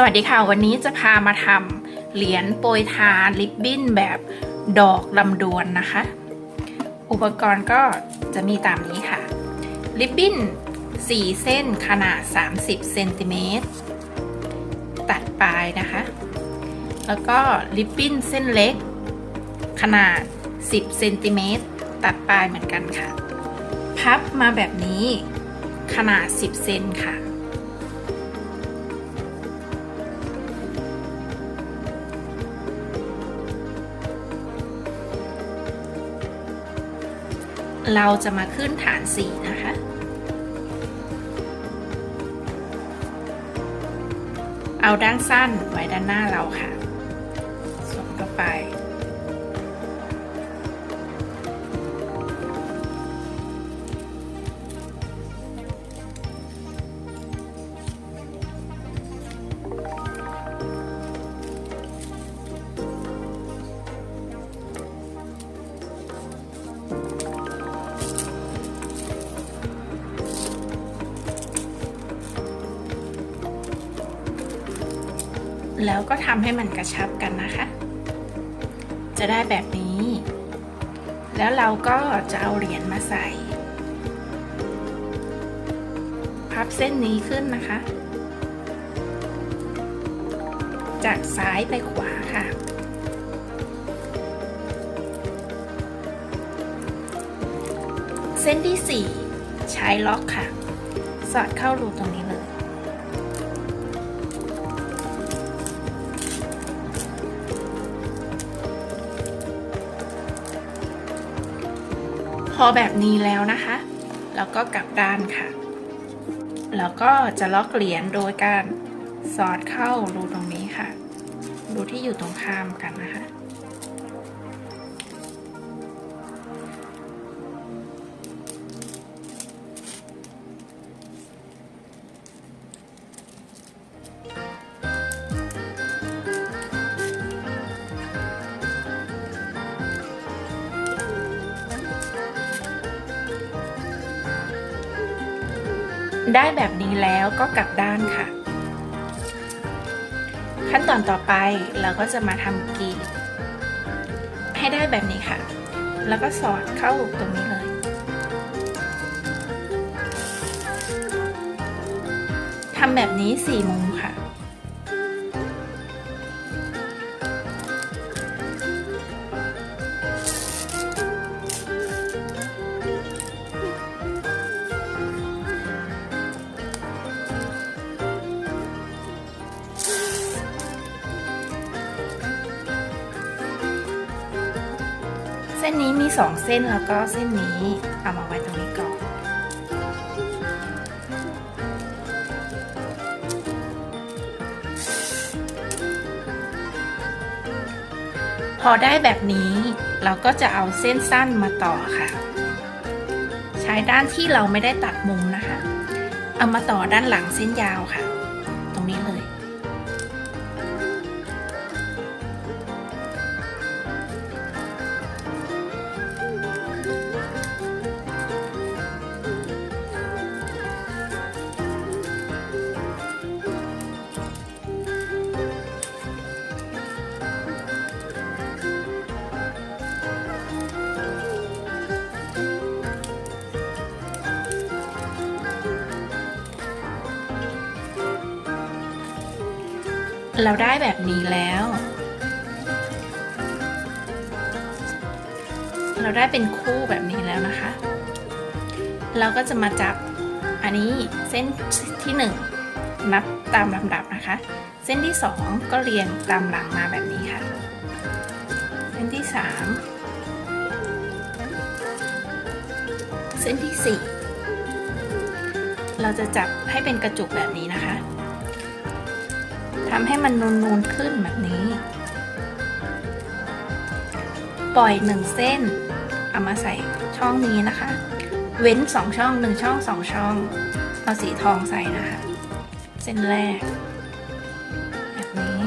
สวัสดีค่ะ วันนี้จะพามาทำเหรียญโปรยทานลิปบิ้นแบบดอกลำดวนนะคะ อุปกรณ์ก็จะมีตามนี้ค่ะ ลิปบิ้น 4 เส้นขนาด 30เซนติเมตรตัดปลายนะคะ แล้วก็ลิปบิ้นเส้นเล็ก ขนาด 10เซนติเมตรตัดปลายเหมือนกันค่ะ พับมาแบบนี้ขนาด 10เซนค่ะ เราจะมาขึ้นฐานสีนะคะ เอาด้านสั้นไว้ด้านหน้าเราค่ะ สวมเข้าไป แล้วก็ทำให้มันกระชับกันนะคะ จะได้แบบนี้ แล้วเราก็จะเอาเหรียญมาใส่ พับเส้นนี้ขึ้นนะคะ จากซ้ายไปขวาค่ะ เส้นที่ 4 ใช้ล็อกค่ะ สอดเข้ารูตรงนี้ พอแบบนี้แล้วนะคะ แล้วก็กลับด้านค่ะ แล้วก็จะล็อกเหรียญโดยการสอดเข้ารูตรงนี้ค่ะ รูที่อยู่ตรงข้ามกันนะคะ ได้แบบนี้แล้วก็กลับด้านค่ะ ขั้นตอนต่อไปเราก็จะมาทำกีบให้ได้แบบนี้ค่ะ แล้วก็สอดเข้าตรงนี้เลยทำแบบนี้สี่มุม เส้นนี้มีสองเส้นแล้วก็เส้นนี้เอามาไว้ตรงนี้ก่อน พอได้แบบนี้เราก็จะเอาเส้นสั้นมาต่อค่ะ ใช้ด้านที่เราไม่ได้ตัดมุมนะคะ เอามาต่อด้านหลังเส้นยาวค่ะ เราได้แบบนี้แล้ว เราได้เป็นคู่แบบนี้แล้วนะคะ เราก็จะมาจับอันนี้เส้นที่ 1 นับตามลำดับนะคะ เส้นที่ 2 ก็เรียงตามหลังมาแบบนี้ค่ะ เส้นที่ 3 เส้นที่ 4 เราจะจับให้เป็นกระจุกแบบนี้นะคะ ทำให้มันนูนๆขึ้นแบบนี้ ปล่อยหนึ่งเส้น เอามาใส่ช่องนี้นะคะ เว้นสองช่องหนึ่งช่องสองช่อง เอาสีทองใส่นะคะ เส้นแรก แบบนี้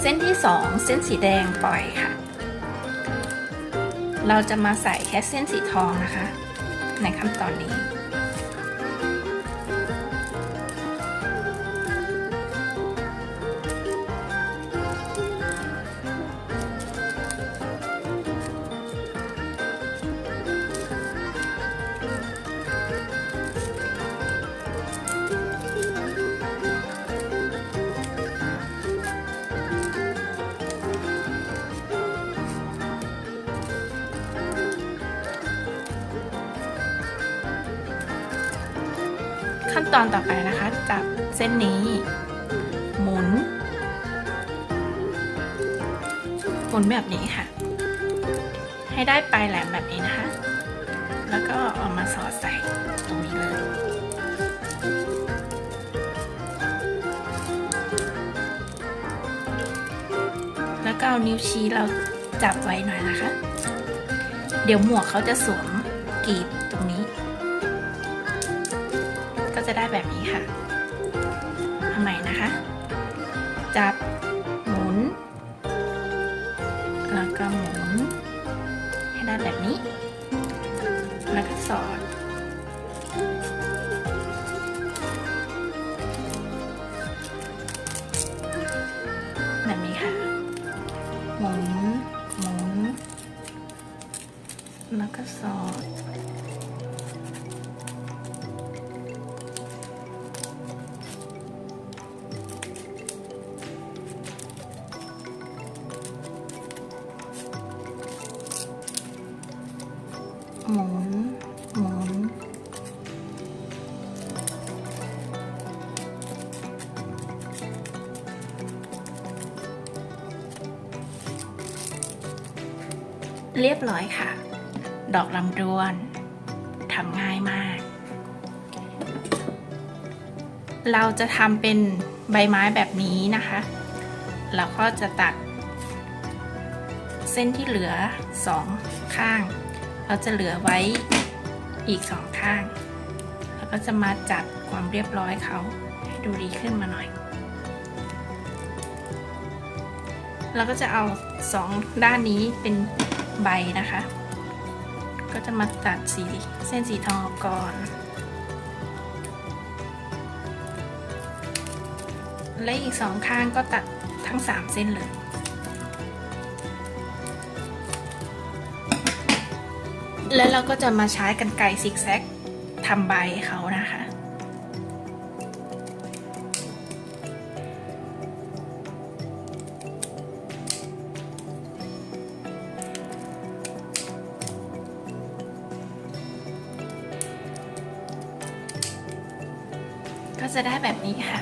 เส้นที่สองเส้นสีแดงปล่อยค่ะเราจะมาใส่แค่เส้นสีทองนะคะ ในขั้นตอนนี้ ขั้นตอนต่อไปนะคะ จับเส้นนี้ หมุน หมุนแบบนี้ค่ะ ให้ได้ปลายแหลมแบบนี้นะคะ แล้วก็เอามาสอดใส่ตรงนี้เลย แล้วก็เอานิ้วชี้เราจับไว้หน่อยนะคะ เดี๋ยวหมวกเขาจะสวมกีบตรงนี้ ก็จะได้แบบนี้ค่ะทำใหม่นะคะ จับ หมุน แล้วก็หมุน ให้ได้แบบนี้ แล้วก็สอดแบบนี้ค่ะ หมุน หมุน แล้วก็สอด เรียบร้อยค่ะ ดอกลำดวนทำง่ายมาก เราจะทำเป็นใบไม้แบบนี้นะคะ เราก็จะตัด เส้นที่เหลือสองข้าง เราจะเหลือไว้อีกสองข้าง แล้วก็จะมาจัดความเรียบร้อยเขาให้ดูดีขึ้นมาหน่อยเราก็จะเอาสองด้านนี้เป็น ใบนะคะ ก็จะมาตัดสีเส้นสีทองออกก่อน และอีกสองข้างก็ตัดทั้งสามเส้นเลยแล้วเราก็จะมาใช้กันไกรซิกแซกทำใบเขานะคะ จะได้แบบนี้ค่ะ